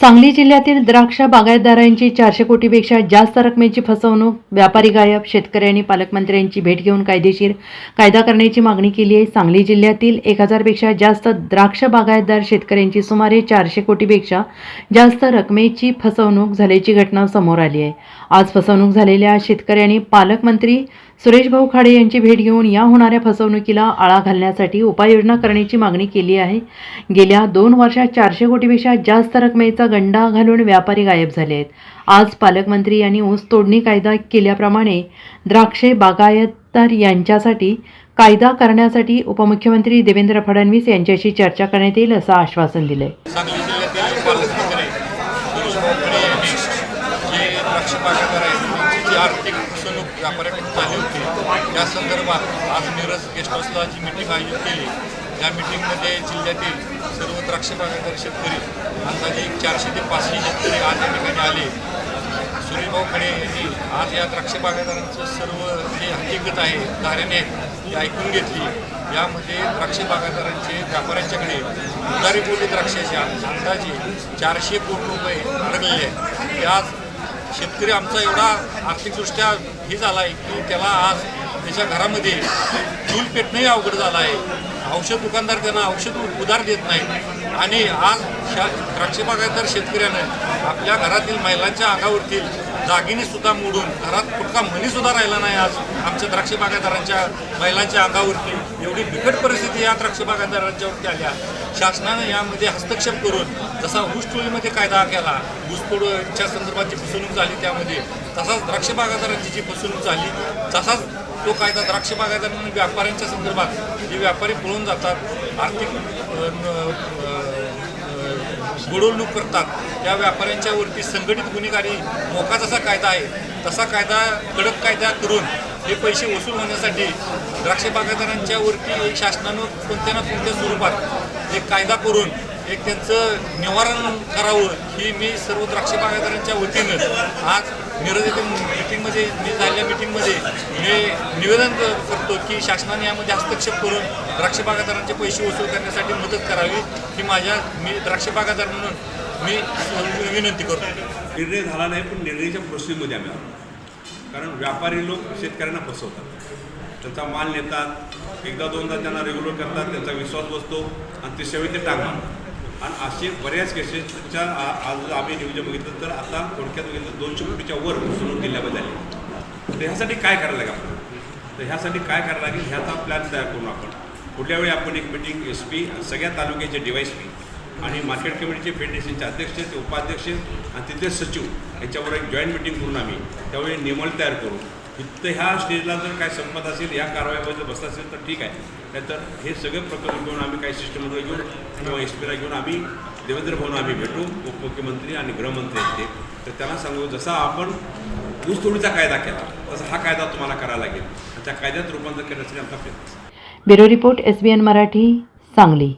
सांगली जिल्ह्यातील द्राक्ष बागायतदारांची चारशे कोटीपेक्षा जास्त रकमेची फसवणूक व्यापारी गायब शेतकऱ्यांनी पालकमंत्र्यांची भेट घेऊन कायदेशीर कायदा करण्याची मागणी केली आहे. सांगली जिल्ह्यातील एक हजारपेक्षा जास्त द्राक्ष बागायतदार शेतकऱ्यांची सुमारे चारशे कोटीपेक्षा जास्त रकमेची फसवणूक झाल्याची घटना समोर आली आहे. आज फसवणूक झालेल्या शेतकऱ्यांनी पालकमंत्री सुरेश भाऊ खाडे यांची भेट घेऊन या होणाऱ्या फसवणुकीला आळा घालण्यासाठी उपाययोजना करण्याची मागणी केली आहे. गेल्या दोन वर्षात चारशे कोटीपेक्षा जास्त रकमेचा गंडा घालून व्यापारी गायब झाले आहेत. आज पालकमंत्री यांनी ऊस तोडणी कायदा केल्याप्रमाणे द्राक्षे बागायतदार यांच्यासाठी कायदा करण्यासाठी उपमुख्यमंत्री देवेंद्र फडणवीस यांच्याशी चर्चा करण्यात येईल असं आश्वासन दिलं आहे व्यापाऱ्याकडून झाली होती. त्या संदर्भात आज मिरज गेस्ट हाऊसला जी मिटिंग आयोजित केली या मिटिंगमध्ये जिल्ह्यातील सर्व द्राक्ष बागायतदार शेतकरी अंदाजे चारशे ते पाचशे शेतकरी आज या ठिकाणी आले. सुरेशभाऊ खडे यांनी आज या द्राक्ष बागायतदारांचं सर्व जे हकीकत आहे धाऱ्याने आहेत ती ऐकून घेतली. यामध्ये द्राक्ष बागायतदारांचे व्यापाऱ्यांच्याकडे उदारी बोली द्राक्षाच्या अंदाजे चारशे कोटी रुपये अडकलेले आहेत ते शेतकरी आमचा एवढा आर्थिकदृष्ट्या हे झाला आहे की त्याला आज त्याच्या घरामध्ये चूल पेटणंही अवघड झालं आहे. औषध दुकानदार त्यांना औषध उधार देत नाही आणि आज द्राक्ष बागायतदार शेतकऱ्यानं आपल्या घरातील महिलांच्या अंगावरतील दागिनेसुद्धा मोडून घरात कुठला मनीसुद्धा राहिला नाही आज आमच्या द्राक्ष बागायतदारांच्या महिलांच्या अंगावरती. एवढी बिकट परिस्थिती या द्राक्ष बागायतदारांच्यावरती आल्या. शासनानं यामध्ये हस्तक्षेप करून जसा ऊसटोळीमध्ये कायदा केला ऊसतोडच्या संदर्भात जी फसवणूक झाली त्यामध्ये तसाच द्राक्ष बागायतदारांची जी फसवणूक झाली तसाच तो कायदा द्राक्ष बागायतदारांना व्यापाऱ्यांच्या संदर्भात जे व्यापारी पळून जातात आर्थिक बुडवणूक करतात. त्या व्यापाऱ्यांच्या वरती संघटित गुन्हेगारी मोका जसा कायदा आहे तसा कायदा कडक कायदा करून हे पैसे वसूल होण्यासाठी द्राक्ष बागायतदारांच्या वरती शासनानं कोणत्या ना कोणत्या स्वरूपात एक कायदा करून एक त्यांचं निवारण करावं ही मी सर्व द्राक्ष बागायतदारांच्या वतीनं आज मिरज येथे मिटिंगमध्ये मी झालेल्या मिटिंगमध्ये मी निवेदन करतो की शासनाने यामध्ये हस्तक्षेप करून द्राक्ष बागायतदारांचे पैसे वसूल करण्यासाठी मदत करावी. ही माझ्या मी द्राक्ष बागायतदार म्हणून मी विनंती करतो. निर्णय झाला नाही पण निर्णयाच्या प्रोसेसमध्ये आम्ही आलो. कारण व्यापारी लोक शेतकऱ्यांना फसवतात. त्यांचा माल नेतात एकदा दोनदा त्यांना रेग्युलर करतात त्यांचा विश्वास बसतो आणि ते सेवेत ते आणि असे बऱ्याच केसेसच्या आ- आज आम्ही नियोजन बघितलं तर आता थोडक्यात बघितलं दोनशे कोटीच्या वर फसवणूक जिल्ह्यामध्ये झाली. तर ह्यासाठी काय करायला लागेल आपण? तर ह्यासाठी काय करायला लागेल? ह्याचा प्लॅन तयार करून आपण. पुढल्या वेळी आपण एक मिटिंग एस पी सगळ्या तालुक्याचे डिवाईस पी आणि मार्केट कमिटीचे फेडरेशनचे अध्यक्ष ते उपाध्यक्ष आणि तिथले सचिव याच्यावर एक जॉईंट मिटिंग करून आम्ही त्यावेळी निमल तयार करू. फक्त ह्या स्टेजला जर काय संपत असेल या कारवाईमध्ये बसत असेल तर ठीक आहे. नाहीतर हे सगळे प्रकरण घेऊन आम्ही काही सिस्टममध्ये घेऊन किंवा एस पीला घेऊन आम्ही देवेंद्र भवन आम्ही भेटू उपमुख्यमंत्री आणि गृहमंत्री आहेत ते. तर त्यांना सांगू जसा आपण ऊसतोडीचा कायदा केला तसा हा कायदा तुम्हाला करावा लागेल. त्या कायद्यात रूपांतर करण्यासाठी आमचा प्रयत्न. Bureau report S B N Marathi Sangli.